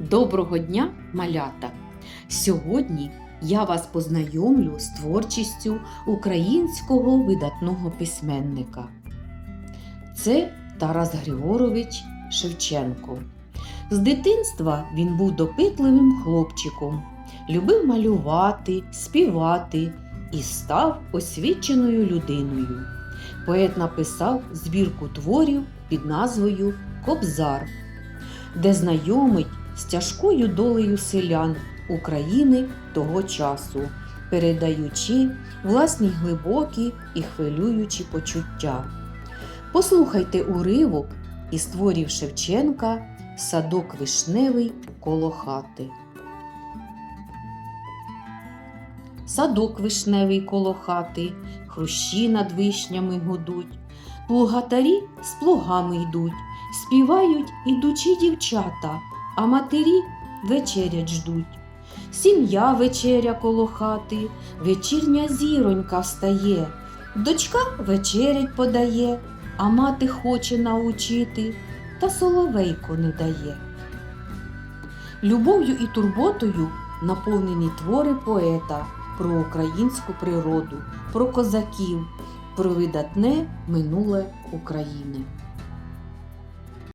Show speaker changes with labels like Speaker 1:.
Speaker 1: Доброго дня, малята! Сьогодні я вас познайомлю з творчістю українського видатного письменника. Це Тарас Григорович Шевченко. З дитинства він був допитливим хлопчиком, любив малювати, співати і став освіченою людиною. Поет написав збірку творів під назвою Кобзар, де знайомить з тяжкою долею селян України того часу, передаючи власні глибокі і хвилюючі почуття. Послухайте уривок із творів Шевченка Садок вишневий коло хати. Садок вишневий коло хати, хрущі над вишнями гудуть, плугатарі з плугами йдуть, співають ідучі дівчата, а матері вечерять ждуть. Сім'я вечеря коло хати, вечірня зіронька встає, дочка вечерять подає, а мати хоче научити, та соловейко не дає. Любов'ю і турботою наповнені твори поета про українську природу, про козаків, про видатне минуле України.